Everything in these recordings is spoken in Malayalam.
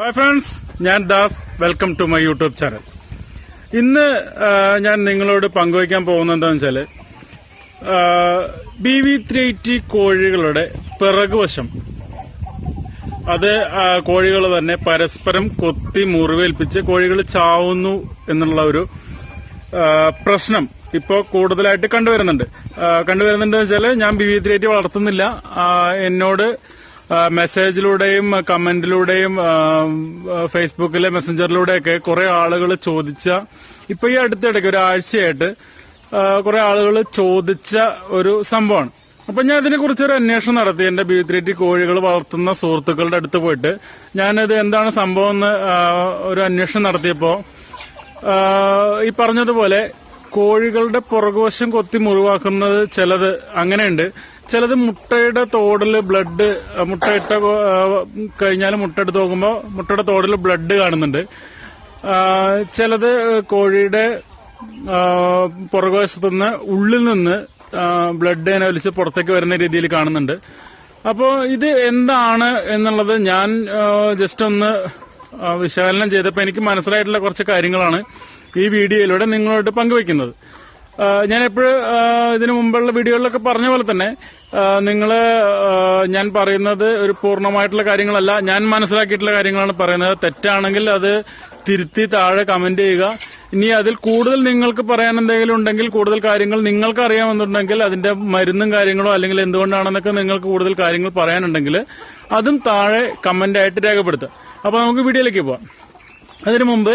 ഹായ് ഫ്രണ്ട്സ് ഞാൻ Das. Welcome to my YouTube channel ഇന്ന് ഞാൻ നിങ്ങളോട് പങ്കുവയ്ക്കാൻ പോകുന്നത് എന്താണെന്ന് വെച്ചാൽ ബി വി ത്രീ ടി കോഴികളുടെ പിറകുവശം. അത് കോഴികൾ തന്നെ പരസ്പരം കൊത്തി മുറിവേൽപ്പിച്ച് കോഴികൾ ചാവുന്നു എന്നുള്ള ഒരു പ്രശ്നം ഇപ്പോൾ കൂടുതലായിട്ട് കണ്ടുവരുന്നുണ്ട്. കണ്ടുവരുന്നുണ്ടെന്ന് കണ്ടുവരുന്നുണ്ട് വെച്ചാൽ ഞാൻ ബി വി ത്രീ ടി വളർത്തുന്നില്ല. എന്നോട് മെസ്സേജിലൂടെയും കമന്റിലൂടെയും ഫേസ്ബുക്കിലെ മെസ്സഞ്ചറിലൂടെയൊക്കെ കുറെ ആളുകൾ ചോദിച്ച ഇപ്പൊ ഈ അടുത്തിടയ്ക്ക് ഒരാഴ്ചയായിട്ട് കുറെ ആളുകൾ ചോദിച്ച ഒരു സംഭവമാണ്. അപ്പൊ ഞാൻ ഇതിനെ കുറിച്ച് ഒരു അന്വേഷണം നടത്തി. എന്റെ ബി ത്രീ ടി കോഴികൾ വളർത്തുന്ന സുഹൃത്തുക്കളുടെ അടുത്ത് പോയിട്ട് ഞാനിത് എന്താണ് സംഭവം എന്ന് ഒരു അന്വേഷണം നടത്തിയപ്പോ ഈ പറഞ്ഞതുപോലെ കോഴികളുടെ പുറകുവശം കൊത്തി മുറിവാക്കുന്നത് ചിലത് അങ്ങനെയുണ്ട്. ചിലത് മുട്ടയുടെ തോടിൽ ബ്ലഡ് മുട്ടയിട്ട കഴിഞ്ഞാൽ മുട്ട എടുത്ത് നോക്കുമ്പോൾ മുട്ടയുടെ തോടിൽ ബ്ലഡ് കാണുന്നുണ്ട്. ചിലത് കോഴിയുടെ പുറകുവശത്തുനിന്ന് ഉള്ളിൽ നിന്ന് ബ്ലഡ് ഇങ്ങനെ വലിച്ച് പുറത്തേക്ക് വരുന്ന രീതിയിൽ കാണുന്നുണ്ട്. അപ്പോൾ ഇത് എന്താണ് എന്നുള്ളത് ഞാൻ ജസ്റ്റ് ഒന്ന് വിശകലനം ചെയ്തപ്പോൾ എനിക്ക് മനസ്സിലായിട്ടുള്ള കുറച്ച് കാര്യങ്ങളാണ് ഈ വീഡിയോയിലൂടെ നിങ്ങളോട് പങ്കുവെക്കുന്നത്. ഞാൻ എപ്പോഴും ഇതിനു മുമ്പുള്ള വീഡിയോകളിലൊക്കെ പറഞ്ഞ പോലെ തന്നെ നിങ്ങൾ ഞാൻ പറയുന്നത് ഒരു പൂർണമായിട്ടുള്ള കാര്യങ്ങളല്ല. ഞാൻ മനസ്സിലാക്കിയിട്ടുള്ള കാര്യങ്ങളാണ് പറയുന്നത്. തെറ്റാണെങ്കിൽ അത് തിരുത്തി താഴെ കമന്റ് ചെയ്യുക. ഇനി അതിൽ കൂടുതൽ നിങ്ങൾക്ക് പറയാൻ എന്തെങ്കിലും ഉണ്ടെങ്കിൽ കൂടുതൽ കാര്യങ്ങൾ നിങ്ങൾക്ക് അറിയാമെന്നുണ്ടെങ്കിൽ അതിന്റെ മരുന്നും കാര്യങ്ങളോ അല്ലെങ്കിൽ എന്തുകൊണ്ടാണെന്നൊക്കെ നിങ്ങൾക്ക് കൂടുതൽ കാര്യങ്ങൾ പറയാനുണ്ടെങ്കിൽ അതും താഴെ കമന്റ് ആയിട്ട് രേഖപ്പെടുത്തുക. അപ്പൊ നമുക്ക് വീഡിയോയിലേക്ക് പോവാം. അതിനു മുമ്പ്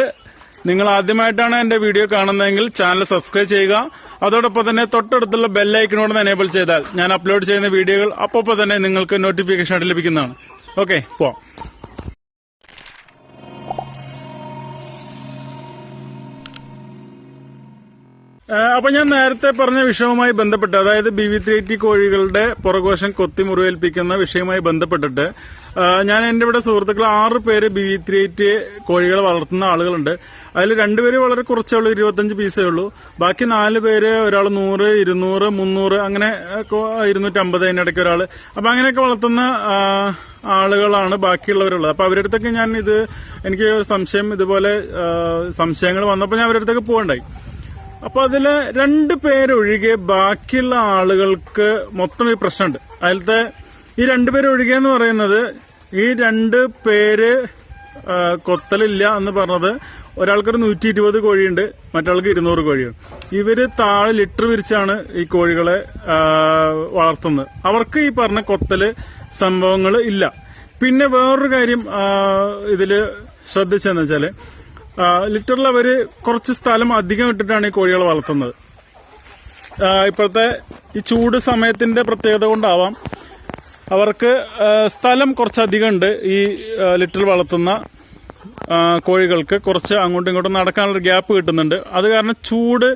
നിങ്ങൾ ആദ്യമായിട്ടാണ് എന്റെ വീഡിയോ കാണുന്നതെങ്കിൽ ചാനൽ സബ്സ്ക്രൈബ് ചെയ്യുക. അതോടൊപ്പം തന്നെ തൊട്ടടുത്തുള്ള ബെല്ലൈക്കനോട് എനേബിൾ ചെയ്താൽ ഞാൻ അപ്ലോഡ് ചെയ്യുന്ന വീഡിയോകൾ അപ്പോൾ തന്നെ നിങ്ങൾക്ക് നോട്ടിഫിക്കേഷൻ ആയിട്ട് ലഭിക്കുന്നതാണ്. ഓക്കെ പോവാം. അപ്പൊ ഞാൻ നേരത്തെ പറഞ്ഞ വിഷയവുമായി ബന്ധപ്പെട്ട് അതായത് ബി വി ത്രീ ടി കോഴികളുടെ പുറകോശം കൊത്തി മുറിവേൽപ്പിക്കുന്ന വിഷയവുമായി ബന്ധപ്പെട്ടിട്ട് ഞാൻ എന്റെ ഇവിടെ സുഹൃത്തുക്കൾ ആറ് പേര് ബി വി ത്രീ ടി കോഴികളെ വളർത്തുന്ന ആളുകളുണ്ട്. അതിൽ രണ്ടുപേര് വളരെ കുറച്ചേ ഉള്ളൂ ഇരുപത്തഞ്ച് പീസേ ഉള്ളൂ. ബാക്കി നാല് പേര് ഒരാൾ നൂറ് ഇരുന്നൂറ് മുന്നൂറ് അങ്ങനെ ഇരുന്നൂറ്റമ്പത് അതിനിടയ്ക്ക് ഒരാൾ. അപ്പൊ അങ്ങനെയൊക്കെ വളർത്തുന്ന ആളുകളാണ് ബാക്കിയുള്ളവരുള്ളത്. അപ്പൊ അവരുടെ അടുത്തൊക്കെ ഞാൻ ഇത് എനിക്ക് സംശയം ഇതുപോലെ സംശയങ്ങൾ വന്നപ്പോൾ ഞാൻ അവരുടെ അടുത്തൊക്കെ പോകണ്ടായി. അപ്പൊ അതിൽ രണ്ട് പേരൊഴികെ ബാക്കിയുള്ള ആളുകൾക്ക് മൊത്തം ഈ പ്രശ്നമുണ്ട്. അതിലത്തെ ഈ രണ്ട് ഒഴികെ എന്ന് പറയുന്നത് ഈ രണ്ട് പേര് കൊത്തലില്ല എന്ന് പറഞ്ഞത് ഒരാൾക്കൊരു നൂറ്റി ഇരുപത് കോഴിയുണ്ട് മറ്റാൾക്ക് ഇരുന്നൂറ് കോഴിയുണ്ട്. ഇവർ താഴെ ലിറ്റർ വിരിച്ചാണ് ഈ കോഴികളെ വളർത്തുന്നത്. അവർക്ക് ഈ പറഞ്ഞ കൊത്തൽ സംഭവങ്ങൾ ഇല്ല. പിന്നെ വേറൊരു കാര്യം ഇതിൽ ശ്രദ്ധിച്ചെന്ന് വെച്ചാൽ ലിറ്ററിൽ അവർ കുറച്ച് സ്ഥലം അധികം ഇട്ടിട്ടാണ് ഈ കോഴികളെ വളർത്തുന്നത്. ഇപ്പോഴത്തെ ഈ ചൂട് സമയത്തിന്റെ പ്രത്യേകത കൊണ്ടാവാം. അവർക്ക് സ്ഥലം കുറച്ചധികം ഉണ്ട് ഈ ലിറ്റർ വളർത്തുന്ന കോഴികൾക്ക്. കുറച്ച് അങ്ങോട്ടും ഇങ്ങോട്ടും നടക്കാനുള്ള ഗ്യാപ്പ് കിട്ടുന്നുണ്ട്. അത് കാരണം ചൂട്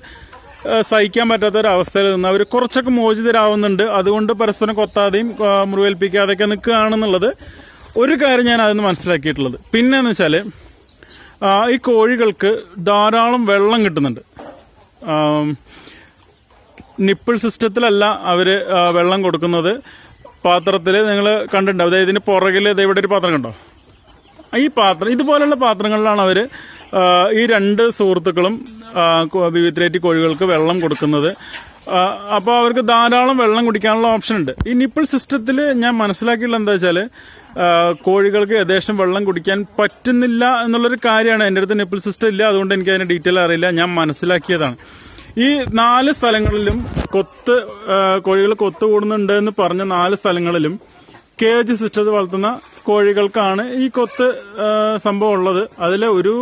സഹിക്കാൻ പറ്റാത്ത ഒരു അവസ്ഥയിൽ നിന്ന് അവർ കുറച്ചൊക്കെ മോചിതരാവുന്നുണ്ട്. അതുകൊണ്ട് പരസ്പരം കൊത്താതെയും മുറിവേൽപ്പിക്കാതെയൊക്കെ നിൽക്കുകയാണെന്നുള്ളത് ഒരു കാര്യം ഞാൻ അതിന് മനസ്സിലാക്കിയിട്ടുള്ളത്. പിന്നെന്ന് വെച്ചാൽ ഈ കോഴികൾക്ക് ധാരാളം വെള്ളം കിട്ടുന്നുണ്ട്. നിപ്പിൾ സിസ്റ്റത്തിലല്ല അവർ വെള്ളം കൊടുക്കുന്നത്. പാത്രത്തിൽ നിങ്ങൾ കണ്ടിട്ടുണ്ട്. അതായത് ഇതിന് പുറകിൽ ഇവിടെ ഒരു പാത്രം കണ്ടോ? ഈ പാത്രം ഇതുപോലെയുള്ള പാത്രങ്ങളിലാണ് അവർ ഈ രണ്ട് സുഹൃത്തുക്കളും വിവിത്രേറ്റി കോഴികൾക്ക് വെള്ളം കൊടുക്കുന്നത്. അപ്പോൾ അവർക്ക് ധാരാളം വെള്ളം കുടിക്കാനുള്ള ഓപ്ഷൻ ഉണ്ട്. ഈ നിപ്പിൾ സിസ്റ്റത്തിൽ ഞാൻ മനസ്സിലാക്കിയുള്ള എന്താ വെച്ചാൽ കോഴികൾക്ക് യഥേഷ്ടം വെള്ളം കുടിക്കാൻ പറ്റുന്നില്ല എന്നുള്ളൊരു കാര്യമാണ് എന്റെ അടുത്ത് നിപ്പിൾ സിസ്റ്റം ഇല്ല. അതുകൊണ്ട് എനിക്ക് അതിന്റെ ഡീറ്റെയിൽ അറിയില്ല. ഞാൻ മനസ്സിലാക്കിയതാണ്. ഈ നാല് സ്ഥലങ്ങളിലും കൊത്ത് കോഴികൾ കൊത്തു കൂടുന്നുണ്ട് എന്ന് പറഞ്ഞ നാല് സ്ഥലങ്ങളിലും കേജ് സിസ്റ്റത്തിൽ വളർത്തുന്ന കോഴികൾക്കാണ് ഈ കൊത്ത് സംഭവം ഉള്ളത്. അതിലെ ഒരു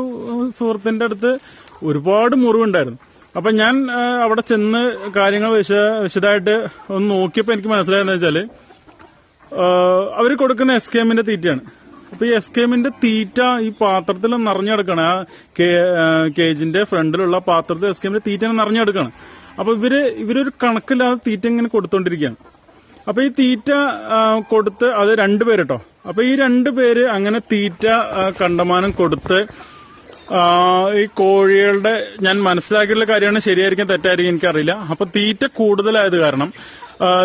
സുഹൃത്തിന്റെ അടുത്ത് ഒരുപാട് മുറിവുണ്ടായിരുന്നു. അപ്പൊ ഞാൻ അവിടെ ചെന്ന് കാര്യങ്ങൾ വിശ വിശദമായിട്ട് ഒന്ന് നോക്കിയപ്പോൾ എനിക്ക് മനസ്സിലായെന്ന് വെച്ചാൽ അവർ കൊടുക്കുന്ന എസ് കെ എമ്മിന്റെ തീറ്റയാണ്. അപ്പൊ ഈ എസ് കെ എമ്മിന്റെ തീറ്റ ഈ പാത്രത്തിൽ നിറഞ്ഞെടുക്കണം. ആ കേജിന്റെ ഫ്രണ്ടിലുള്ള പാത്രത്തിൽ എസ് കെ എമ്മിന്റെ തീറ്റ നിറഞ്ഞെടുക്കണം. അപ്പൊ ഇവർ ഇവരൊരു കണക്കില്ലാതെ തീറ്റ ഇങ്ങനെ കൊടുത്തോണ്ടിരിക്കുകയാണ്. അപ്പൊ ഈ തീറ്റ കൊടുത്ത് അത് രണ്ടുപേര് അപ്പൊ ഈ രണ്ടുപേര് അങ്ങനെ തീറ്റ കണ്ടമാനം കൊടുത്ത് ഈ കോഴികളുടെ ഞാൻ മനസ്സിലാക്കിയുള്ള കാര്യമാണ് ശരിയായിരിക്കും തെറ്റായിരിക്കും എനിക്കറിയില്ല. അപ്പൊ തീറ്റ കൂടുതലായത് കാരണം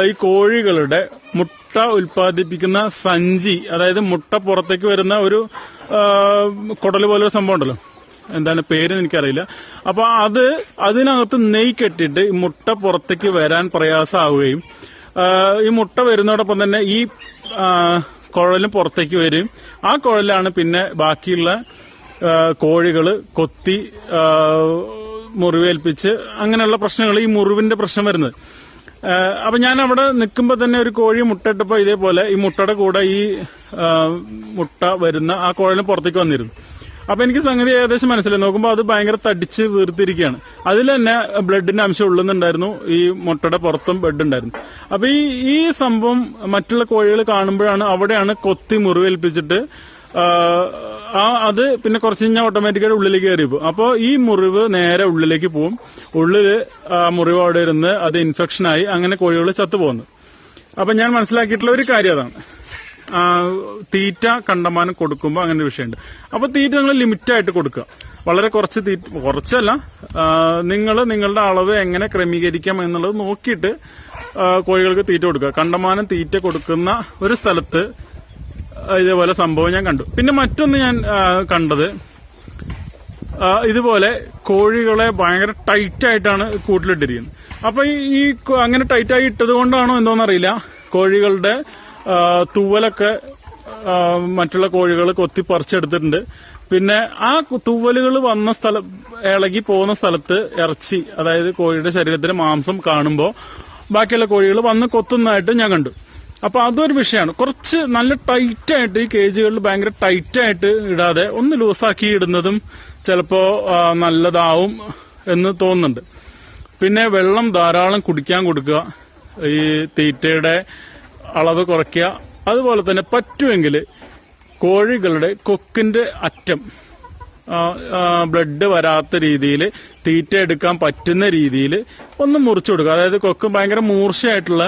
ഈ കോഴികളുടെ മുട്ട ഉൽപ്പാദിപ്പിക്കുന്ന സഞ്ചി അതായത് മുട്ട പുറത്തേക്ക് വരുന്ന ഒരു കുടൽ പോലെ ഒരു സംഭവം ഉണ്ടല്ലോ. എന്താണ് പേര് എനിക്കറിയില്ല. അപ്പൊ അത് അതിനകത്ത് നെയ് കെട്ടിട്ട് മുട്ട പുറത്തേക്ക് വരാൻ പ്രയാസമാവുകയും ഈ മുട്ട വരുന്നതോടൊപ്പം തന്നെ ഈ കുഴലും പുറത്തേക്ക് വരും. ആ കുഴലാണ് പിന്നെ ബാക്കിയുള്ള ആ, കോഴികൾ കൊത്തി മുറിവേൽപ്പിച്ച് അങ്ങനെയുള്ള പ്രശ്നങ്ങൾ ഈ മുറിവിന്റെ പ്രശ്നം വരുന്നത്. അപ്പൊ ഞാൻ അവിടെ നിൽക്കുമ്പോൾ തന്നെ ഒരു കോഴി മുട്ടയിട്ടപ്പോൾ ഇതേപോലെ ഈ മുട്ടയുടെ കൂടെ ഈ മുട്ട വരുന്ന ആ കോഴിനെ പുറത്തേക്ക് വന്നിരുന്നു. അപ്പൊ എനിക്ക് സംഗതി ഏകദേശം മനസ്സിലായി. നോക്കുമ്പോൾ അത് ഭയങ്കര തടിച്ച് വീർത്തിരിക്കുകയാണ്. അതിൽ തന്നെ ബ്ലഡിന്റെ അംശം ഉള്ളുന്നുണ്ടായിരുന്നു. ഈ മുട്ടയുടെ പുറത്തും ബ്ലഡ് ഉണ്ടായിരുന്നു. അപ്പൊ ഈ ഈ സംഭവം മറ്റുള്ള കോഴികൾ കാണുമ്പോഴാണ് അവിടെയാണ് കൊത്തി മുറിവേൽപ്പിച്ചിട്ട് ആ, അത് പിന്നെ കുറച്ച് കഴിഞ്ഞാൽ ഓട്ടോമാറ്റിക്കായിട്ട് ഉള്ളിലേക്ക് കയറി പോകും. അപ്പോൾ ഈ മുറിവ് നേരെ ഉള്ളിലേക്ക് പോകും ഉള്ളിൽ ആ മുറിവ് അവിടെ ഇരുന്ന് അത് ഇൻഫെക്ഷനായി അങ്ങനെ കോഴികൾ ചത്തുപോകുന്നു അപ്പൊ ഞാൻ മനസ്സിലാക്കിയിട്ടുള്ള ഒരു കാര്യം അതാണ്. തീറ്റ കണ്ടമാനം കൊടുക്കുമ്പോൾ അങ്ങനെ ഒരു വിഷയമുണ്ട്. അപ്പോൾ തീറ്റ നിങ്ങൾ ലിമിറ്റായിട്ട് കൊടുക്കുക. വളരെ കുറച്ച് തീറ്റ കുറച്ചല്ല. നിങ്ങൾ നിങ്ങളുടെ അളവ് എങ്ങനെ ക്രമീകരിക്കാം എന്നുള്ളത് നോക്കിയിട്ട് കോഴികൾക്ക് തീറ്റ കൊടുക്കുക. കണ്ടമാനം തീറ്റ കൊടുക്കുന്ന ഒരു സ്ഥലത്ത് ഇതേപോലെ സംഭവം ഞാൻ കണ്ടു. പിന്നെ മറ്റൊന്ന് ഞാൻ കണ്ടത് ഇതുപോലെ കോഴികളെ ഭയങ്കര ടൈറ്റായിട്ടാണ് കൂട്ടിലിട്ടിരിക്കുന്നത്. അപ്പൊ ഈ അങ്ങനെ ടൈറ്റായി ഇട്ടത് കൊണ്ടാണോ എന്തോന്നറിയില്ല കോഴികളുടെ തൂവലൊക്കെ മറ്റുള്ള കോഴികൾ കൊത്തി പറിച്ചെടുത്തിട്ടുണ്ട് പിന്നെ ആ തൂവലുകൾ വന്ന സ്ഥലം ഇളകി പോകുന്ന സ്ഥലത്ത് ഇറച്ചി അതായത് കോഴിയുടെ ശരീരത്തിലെ മാംസം കാണുമ്പോൾ ബാക്കിയുള്ള കോഴികൾ വന്ന് കൊത്തുന്നതായിട്ട് ഞാൻ കണ്ടു. അപ്പൊ അതൊരു വിഷയമാണ്. കുറച്ച് നല്ല ടൈറ്റ് ആയിട്ട് ഈ കേജുകളിൽ ഭയങ്കര ടൈറ്റ് ആയിട്ട് ഇടാതെ ഒന്ന് ലൂസാക്കി ഇടുന്നതും ചിലപ്പോ നല്ലതാവും എന്ന് തോന്നുന്നുണ്ട്. പിന്നെ വെള്ളം ധാരാളം കുടിക്കാൻ കൊടുക്കുക. ഈ തീറ്റയുടെ അളവ് കുറയ്ക്കുക. അതുപോലെ തന്നെ പറ്റുമെങ്കിൽ കോഴികളുടെ കൊക്കിന്റെ അറ്റം ബ്ലഡ് വരാത്ത രീതിയിൽ തീറ്റ എടുക്കാൻ പറ്റുന്ന രീതിയിൽ ഒന്ന് മുറിച്ചു കൊടുക്കുക. അതായത് കൊക്ക് ഭയങ്കര മൂർച്ചയായിട്ടുള്ള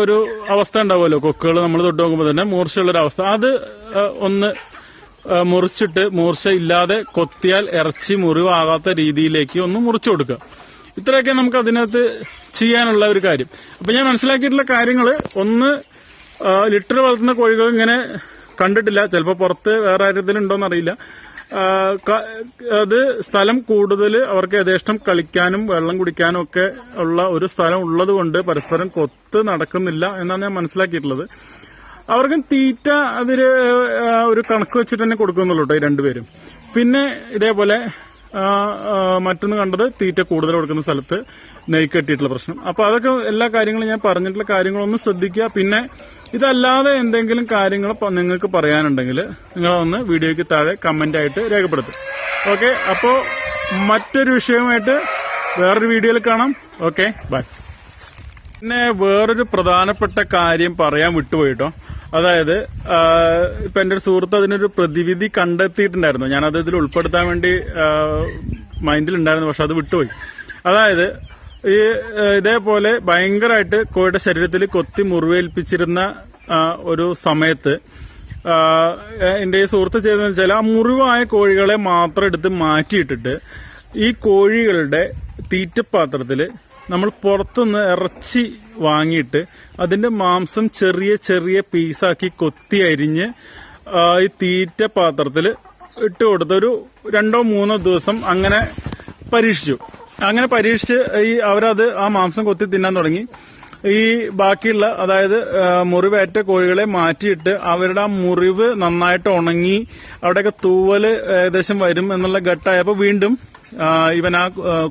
ഒരു അവസ്ഥ ഉണ്ടാവുമല്ലോ. കൊക്കുകൾ നമ്മൾ തൊട്ട് നോക്കുമ്പോൾ തന്നെ മൂർച്ചയുള്ള ഒരു അവസ്ഥ. അത് ഒന്ന് മുറിച്ചിട്ട് മൂർച്ച ഇല്ലാതെ കൊത്തിയാൽ ഇറച്ചി മുറിവാകാത്ത രീതിയിലേക്ക് ഒന്ന് മുറിച്ചു കൊടുക്കുക. ഇത്രയൊക്കെ നമുക്ക് അതിനകത്ത് ചെയ്യാനുള്ള ഒരു കാര്യം. അപ്പൊ ഞാൻ മനസ്സിലാക്കിയിട്ടുള്ള കാര്യങ്ങൾ ഒന്ന് ലിറ്റർ വളർത്തുന്ന കോഴികൾ ഇങ്ങനെ കണ്ടിട്ടില്ല. ചിലപ്പോൾ പുറത്ത് വേറെ ആരെങ്കിലും അറിയില്ല. അത് സ്ഥലം കൂടുതൽ അവർക്ക് യഥേഷ്ടം കളിക്കാനും വെള്ളം കുടിക്കാനും ഒക്കെ ഉള്ള ഒരു സ്ഥലം ഉള്ളത് കൊണ്ട് പരസ്പരം കൊത്ത് നടക്കുന്നില്ല എന്നാണ് ഞാൻ മനസ്സിലാക്കിയിട്ടുള്ളത്. അവർക്കും തീറ്റ അതിൽ ഒരു കണക്ക് വെച്ചിട്ട് തന്നെ കൊടുക്കുന്നുള്ളൂ കേട്ടോ ഈ രണ്ടുപേരും. പിന്നെ ഇതേപോലെ മറ്റൊന്ന് കണ്ടത് തീറ്റ കൂടുതൽ കൊടുക്കുന്ന സ്ഥലത്ത് നെയ് കെട്ടിയിട്ടുള്ള പ്രശ്നം. അപ്പൊ അതൊക്കെ എല്ലാ കാര്യങ്ങളും ഞാൻ പറഞ്ഞിട്ടുള്ള കാര്യങ്ങളൊന്ന് ശ്രദ്ധിക്കുക. പിന്നെ ഇതല്ലാതെ എന്തെങ്കിലും കാര്യങ്ങൾ നിങ്ങൾക്ക് പറയാനുണ്ടെങ്കിൽ നിങ്ങളൊന്ന് വീഡിയോയ്ക്ക് താഴെ കമന്റ് ആയിട്ട് രേഖപ്പെടുത്തും ഓക്കെ? അപ്പോ മറ്റൊരു വിഷയമായിട്ട് വേറൊരു വീഡിയോയിൽ കാണാം. ഓക്കെ? ബൈ. പിന്നെ വേറൊരു പ്രധാനപ്പെട്ട കാര്യം പറയാൻ വിട്ടുപോയിട്ടോ? അതായത് ഇപ്പൊ എന്റെ ഒരു സുഹൃത്ത് അതിനൊരു പ്രതിവിധി കണ്ടെത്തിയിട്ടുണ്ടായിരുന്നു. ഞാനത് ഇതിൽ ഉൾപ്പെടുത്താൻ വേണ്ടി മൈൻഡിലുണ്ടായിരുന്നു പക്ഷെ അത് വിട്ടുപോയി. അതായത് ഈ ഇതേപോലെ ഭയങ്കരമായിട്ട് കോഴിയുടെ ശരീരത്തിൽ കൊത്തി മുറിവേൽപ്പിച്ചിരുന്ന ഒരു സമയത്ത് എന്റെ ഈ സുഹൃത്ത് ചെയ്തതെന്ന് വെച്ചാൽ ആ മുറിവായ കോഴികളെ മാത്രം എടുത്ത് മാറ്റിയിട്ടിട്ട് ഈ കോഴികളുടെ തീറ്റപ്പാത്രത്തിൽ നമ്മൾ പുറത്തുനിന്ന് ഇറച്ചി വാങ്ങിയിട്ട് അതിന്റെ മാംസം ചെറിയ ചെറിയ പീസാക്കി കൊത്തി അരിഞ്ഞ് ഈ തീറ്റ പാത്രത്തിൽ ഇട്ട് കൊടുത്തൊരു രണ്ടോ മൂന്നോ ദിവസം അങ്ങനെ പരീക്ഷിച്ചു. അങ്ങനെ പരീക്ഷിച്ച് ഈ അവരത് ആ മാംസം കൊത്തി തിന്നാൻ തുടങ്ങി. ഈ ബാക്കിയുള്ള അതായത് മുറിവേറ്റ കോഴികളെ മാറ്റിയിട്ട് അവരുടെ ആ മുറിവ് നന്നായിട്ട് ഉണങ്ങി അവിടെയൊക്കെ തൂവൽ ഏകദേശം വരും എന്നുള്ള ഘട്ടമായപ്പോൾ വീണ്ടും ഇവൻ ആ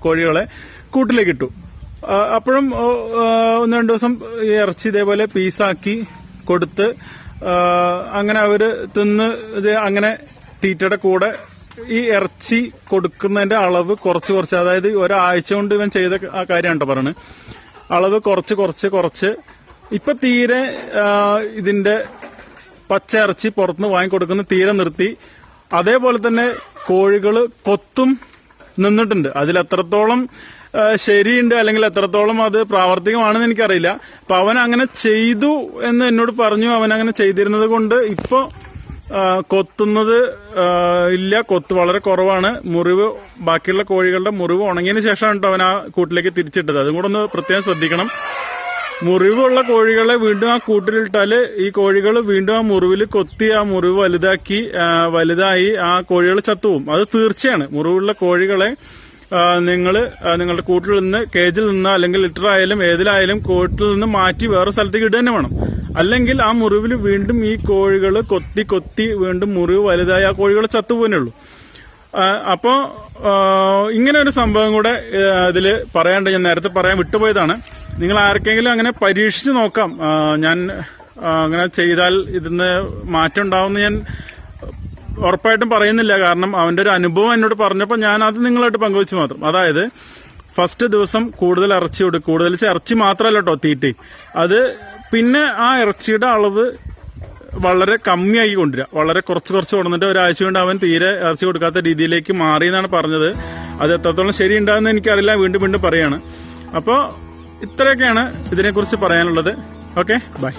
കോഴികളെ കൂട്ടിലേക്ക് ഇട്ടു. അപ്പോഴും ഒന്ന് രണ്ടു ദിവസം ഈ ഇറച്ചി ഇതേപോലെ പീസാക്കി കൊടുത്ത് അങ്ങനെ അവർ തിന്ന് ഇത് അങ്ങനെ തീറ്റയുടെ കൂടെ ഈ ഇറച്ചി കൊടുക്കുന്നതിന്റെ അളവ് കുറച്ച് കുറച്ച് അതായത് ഒരാഴ്ച കൊണ്ട് ഇവൻ ചെയ്ത ആ കാര്യമാണ് പറയുന്നത് അളവ് കുറച്ച് കുറച്ച് കുറച്ച്. ഇപ്പൊ തീരെ ഇതിന്റെ പച്ച ഇറച്ചി പുറത്തുനിന്ന് വാങ്ങിക്കൊടുക്കുന്ന തീരെ നിർത്തി. അതേപോലെ തന്നെ കോഴികൾ കൊത്തും നിന്നിട്ടുണ്ട്. ആ, ശരിയുണ്ട് അല്ലെങ്കിൽ എത്രത്തോളം അത് പ്രാവർത്തികമാണെന്ന് എനിക്കറിയില്ല. അപ്പൊ അവൻ അങ്ങനെ ചെയ്തു എന്ന് എന്നോട് പറഞ്ഞു. അവൻ അങ്ങനെ ചെയ്തിരുന്നത് കൊണ്ട് ഇപ്പൊ കൊത്തുന്നത് ഇല്ല. കൊത്ത് വളരെ കുറവാണ്. മുറിവ് ബാക്കിയുള്ള കോഴികളുടെ മുറിവ് ഉണങ്ങിയതിന് ശേഷമാണ് കേട്ടോ അവൻ ആ കൂട്ടിലേക്ക് തിരിച്ചിട്ടത്. അതും കൂടെ ഒന്ന് പ്രത്യേകം ശ്രദ്ധിക്കണം. മുറിവുള്ള കോഴികളെ വീണ്ടും ആ കൂട്ടിലിട്ടാൽ ഈ കോഴികൾ വീണ്ടും ആ മുറിവിൽ കൊത്തി ആ മുറിവ് വലുതാക്കി വലുതായി ആ കോഴികൾ ചത്തുപോകും. അത് തീർച്ചയാണ്. മുറിവുള്ള കോഴികളെ നിങ്ങൾ നിങ്ങളുടെ കൂട്ടിൽ നിന്ന് കേജിൽ നിന്ന് അല്ലെങ്കിൽ ലിറ്റർ ആയാലും ഏതിലായാലും കൂട്ടിൽ നിന്ന് മാറ്റി വേറെ സ്ഥലത്തേക്ക് ഇടുക തന്നെ വേണം. അല്ലെങ്കിൽ ആ മുറിവിൽ വീണ്ടും ഈ കോഴികൾ കൊത്തി കൊത്തി വീണ്ടും മുറിവ് വലുതായി ആ കോഴികൾ ചത്തുപോകുന്നേ ഉള്ളൂ. അപ്പോൾ അപ്പോ ഇങ്ങനെ ഒരു സംഭവം കൂടെ ഇതിൽ പറയാണ്ട് ഞാൻ നേരത്തെ പറയാൻ വിട്ടുപോയതാണ്. നിങ്ങൾ ആർക്കെങ്കിലും അങ്ങനെ പരീക്ഷിച്ച് നോക്കാം. ഞാൻ അങ്ങനെ ചെയ്താൽ ഇതിന് മാറ്റം ഉണ്ടാവുമെന്ന് ഞാൻ ഉറപ്പായിട്ടും പറയുന്നില്ല. കാരണം അവന്റെ ഒരു അനുഭവം എന്നോട് പറഞ്ഞപ്പോൾ ഞാൻ അത് നിങ്ങളായിട്ട് പങ്കുവച്ചു മാത്രം. അതായത് ഫസ്റ്റ് ദിവസം കൂടുതൽ ഇറച്ചി കൊടുക്കും കൂടുതൽ ഇറച്ചി മാത്രമല്ല കേട്ടോ തീറ്റി. അത് പിന്നെ ആ ഇറച്ചിയുടെ അളവ് വളരെ കമ്മിയായി കൊണ്ടുവരിക. വളരെ കുറച്ച് കുറച്ച് കൊടുത്തിട്ട് ഒരാഴ്ച കൊണ്ട് അവൻ തീരെ ഇറച്ചി കൊടുക്കാത്ത രീതിയിലേക്ക് മാറി എന്നാണ് പറഞ്ഞത്. അത് എത്രത്തോളം ശരിയുണ്ടാകുന്ന എനിക്കറിയില്ല. വീണ്ടും വീണ്ടും പറയാണ്. അപ്പോൾ ഇത്രയൊക്കെയാണ് ഇതിനെക്കുറിച്ച് പറയാനുള്ളത്. Okay bye.